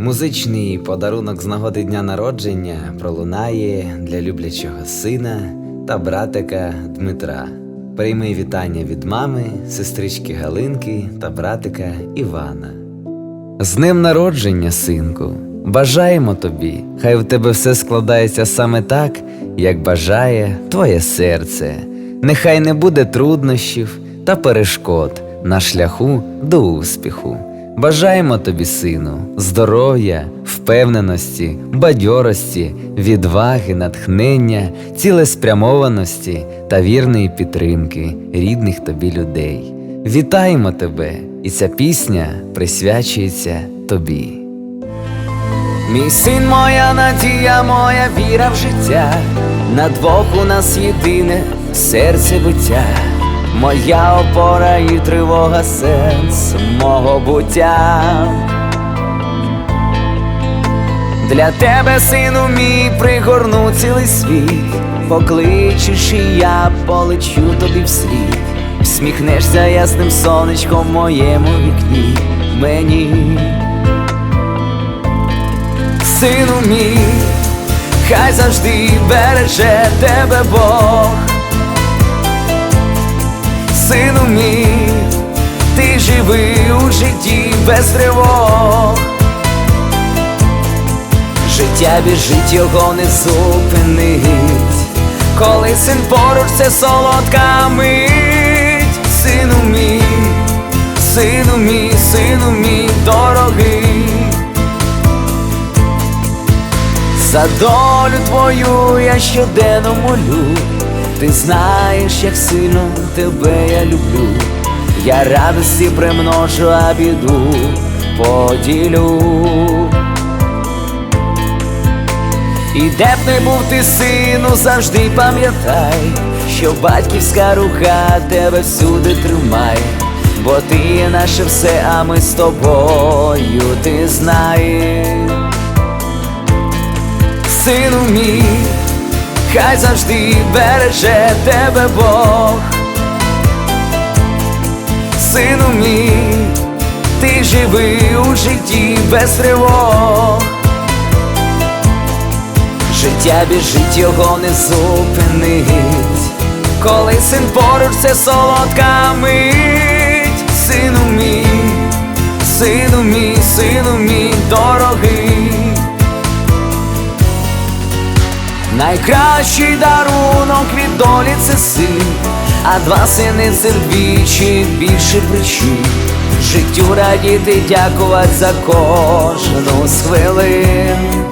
Музичний подарунок з нагоди дня народження пролунає для люблячого сина та братика Дмитра. Прийми вітання від мами, сестрички Галинки та братика Івана. З днем народження, синку! Бажаємо тобі, хай в тебе все складається саме так, як бажає твоє серце. Нехай не буде труднощів та перешкод на шляху до успіху. Бажаємо тобі, сину, здоров'я, впевненості, бадьорості, відваги, натхнення, цілеспрямованості та вірної підтримки рідних тобі людей. Вітаємо тебе, і ця пісня присвячується тобі. Мій син, моя надія, моя віра в життя, на двох у нас єдине серце биття, моя опора і тривога сенс мого буття. Для тебе, сину мій, пригорну цілий світ, покличеш, і я полечу тобі вслід, всміхнешся ясним сонечком в моєму вікні мені. Сину мій, хай завжди береже тебе Бог. Сину мій, ти живи у житті без тривог. Життя біжить, його не зупинить. Коли син поруч, це солодка мить. Сину мій, сину мій, сину мій дорогий. За долю твою я щоденно молю, ти знаєш, як сильно тебе я люблю, я радості примножу, а біду поділю. І де б не був ти, сину, завжди пам'ятай, що батьківська рука тебе всюди тримає, бо ти є наше все, а ми з тобою, ти знаєш. Сину мій, хай завжди береже тебе Бог. Сину мій, ти живи у житті без тривог. Життя біжить, його не зупинить. Коли син поруч, це солодка мить. Сину мій, сину мій, сину мій дорогий. Найкращий дарунок від долі це син, а два сини це вдвічі більше причин. Життю радіти, дякувати за кожну з хвилин.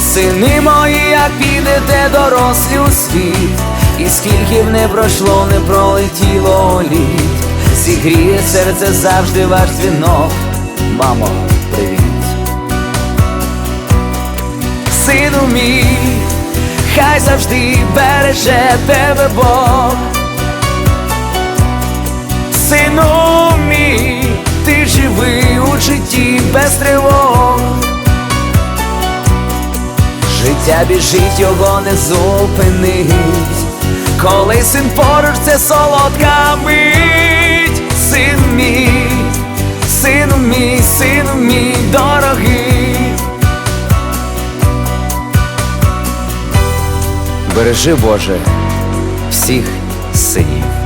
Сини мої, як підете дорослі у світ, і скільки б не пройшло, не пролетіло літ, зігріє серце завжди ваш дзвінок. Мамо, привіт. Сину мій, хай завжди береже тебе Бог. Сину мій, ти живи у житті без тривог. Життя біжить, його не зупинить. Коли син поруч, це солодка мить. Бережи Боже всіх синів.